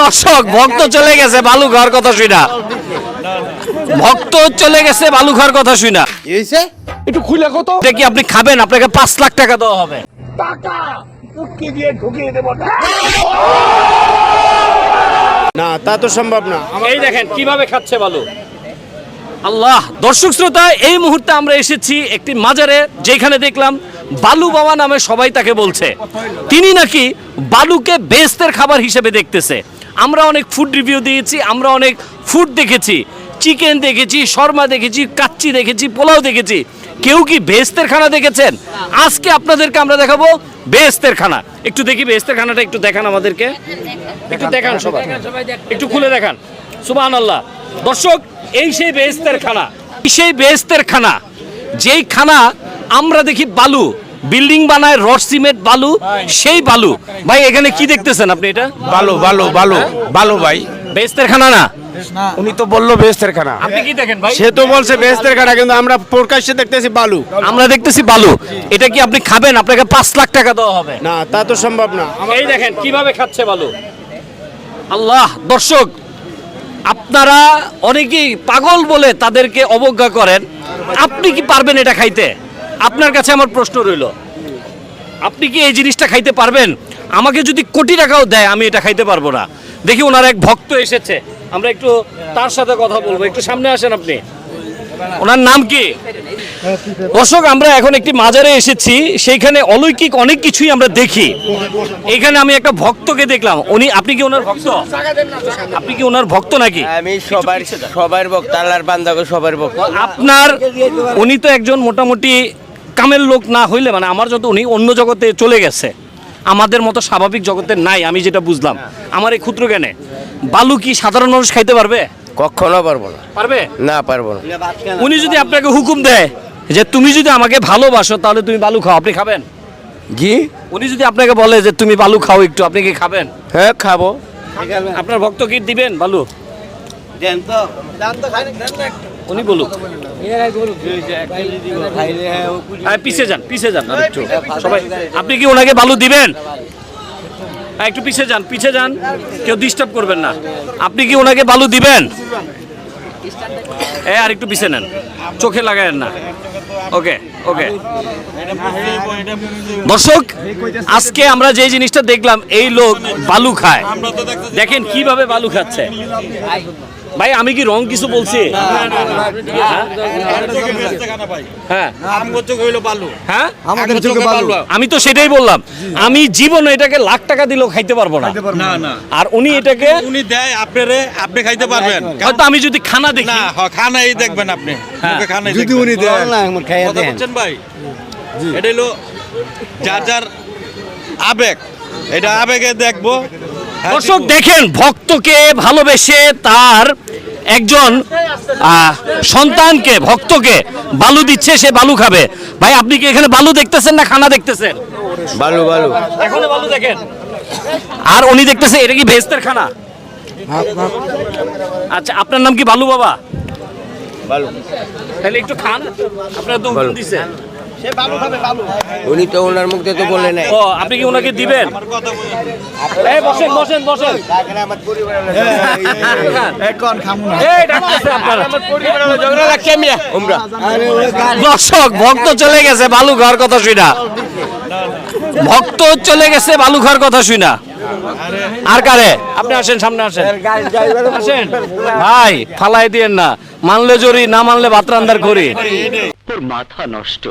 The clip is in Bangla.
দর্শক ভক্ত চলে গেছে বালু খাওয়ার কথা শুনা ভক্ত চলে গেছে বালু খাওয়ার কথা শুনা একটু খুলে কত? এটা কি আপনি খাবেন? আপনাকে পাঁচ লাখ টাকা দেওয়া হবে। না তা তো সম্ভব না। এই দেখেন কীভাবে খাচ্ছে বালু? আল্লাহ দর্শক শ্রোতা এই মুহূর্তে আমরা এসেছি একটি মাজারে যেখানে দেখলাম বালু বাবা নামে সবাই তাকে বলছে। তিনি নাকি বালুকে বেস্তের খাবার হিসেবে দেখতেছে। আমরা অনেক ফুড রিভিউ দিয়েছি, আমরা অনেক ফুড দেখেছি চিকেন দেখেছি, শর্মা দেখেছি, কাচ্চি দেখেছি, পোলাও দেখেছি। কেউ কি বেস্তের খানা দেখেছেন? আজকে আপনাদেরকে আমরা দেখাবো বেস্তের খানা। একটু দেখি বেস্তের খানাটা, একটু দেখান আমাদেরকে। একটু দেখান সবাই। একটু খুলে দেখান। সুবাহ আল্লাহ দর্শক, এই সেই বেহেস্তের খানা সেই বেহেস্তের খানা, যেই খানা আমরা দেখি বালু। বিল্ডিং বানায় রড সিমেন্ট বালু সেই বালু। ভাই এখানে কি দেখতেছেন আপনি এটা? ভালো ভালো ভালো ভালো ভাই। বেহেস্তের খানা না? উনি তো বলল বেহেস্তের খানা আপনি কি দেখেন ভাই? সে তো বলছে বেহেস্তের খানা কিন্তু আমরা প্রকাশ্যে দেখতেছি বালু। আমরা দেখতেছি বালু। এটা কি আপনি খাবেন? আপনাকে পাঁচ লাখ টাকা দেওয়া হবে। না তা তো সম্ভব না। এই দেখেন কীভাবে খাচ্ছে বালু? আল্লাহ দর্শক আপনারা অনেকেই পাগল বলে তাদেরকে অবজ্ঞা করেন। আপনি কি পারবেন এটা খাইতে? আপনার কাছে আমার প্রশ্ন রইল। আপনি কি এই জিনিসটা খাইতে পারবেন? আমাকে যদি কোটি টাকাও দেয় আমি এটা খাইতে পারব না। দেখি ওনার এক ভক্ত এসেছে। আমরা একটু তার সাথে কথা বলব। একটু সামনে আসেন আপনি। ওনার নাম কি? দর্শক আমরা এখন একটি মাজারে এসেছি। সেইখানে অলৌকিক অনেক কিছুই আমরা দেখি। এখানে আমি একটা ভক্তকে দেখলাম। উনি আপনি কি ওনার ভক্ত? আপনি কি ওনার ভক্ত নাকি? আমি সবার সবার ভক্ত আল্লাহর বান্দাকে সবার ভক্ত। আপনার উনি তো একজন মোটামুটি কামের লোক না হইলে মানে আমার যত উনি অন্য জগতে চলে গেছে আমাদের মতো স্বাভাবিক জগতে নাই আমি যেটা বুঝলাম। আমার এই ক্ষুদ্র জ্ঞানে। বালু কি সাধারণ মানুষ খাইতে পারবে? কখনো পারব না। পারবে? না পারব না। উনি যদি আপনাকে হুকুম দেয় যে তুমি যদি আমাকে ভালোবাসো তাহলে তুমি বালু খাও আপনি খাবেন? জি উনি যদি আপনাকে বলে যে তুমি বালু খাও একটু আপনি কি খাবেন? হ্যাঁ খাব। আপনার ভক্ত কি দিবেন বালু? উনি বলুক। হ্যাঁ, পিছে যান পিছে যান একটু সবাই আপনি কি ওনাকে বালু দিবেন? হ্যাঁ, একটু পিছে যান পিছে যান। কেউ ডিস্টার্ব করবেন না। আপনি কি ওনাকে বালু দিবেন? এ আর একটু পিছে নেন। চোখে লাগায়েন না। ওকে ওকে। দর্শক আজকে আমরা যে জিনিসটা দেখলাম এই লোক বালু খায়। দেখেন কীভাবে বালু খাচ্ছে। ভাই আমি কি রং কিছু বলছি হ্যাঁ হ্যাঁ আমি তো সেটাই বললাম আমি জীবনে এটাকে লাখ টাকা দিলেও খাইতে পারব না না না আর উনি এটাকে উনি দেয় আপনারে আপনি খাইতে পারবেন হয়তো আমি যদি খানা দেখি না হ, খানাই দেখবেন আপনি হ্যাঁ। যদি উনি বলছেন ভাই এটা হলো যার যার আবেগ এটা আবেগে দেখব হ্যাঁ, দর্শক দেখেন ভক্তকে ভালোবেসে তার একজন আহ, সন্তানকে ভক্তকে বালু দিচ্ছে সে বালু খাবে। ভাই আপনি কি এখানে বালু দেখতেছেন না খানা দেখতেছেন? বালু বালু। এখনও বালু দেখেন? আর উনি দেখতেছে এটা কি ভেস্তের খানা? আচ্ছা আপনার নাম কি বালু বাবা? বালু। তাহলে একটু খান আপনার তো দিছে উনি তো ওনার মুখ দিয়ে তো বলে নাই। ও আপনি কি ওনাকে দিবেন? এই বসেন বসেন বসেন। এই ডাকতেছে আপনারা। উমরা। দর্শক ভক্ত চলে গেছে বালু খাওয়ার কথা শুনা ভক্ত চলে গেছে বালু খাওয়ার কথা শুনা আর কারে? আপনি আসেন সামনে আসেন। আসেন। ভাই ফালাই দিয়েন না। মানলে জরি না মানলে ভাত রান্দার করি। তোর মাথা নষ্ট।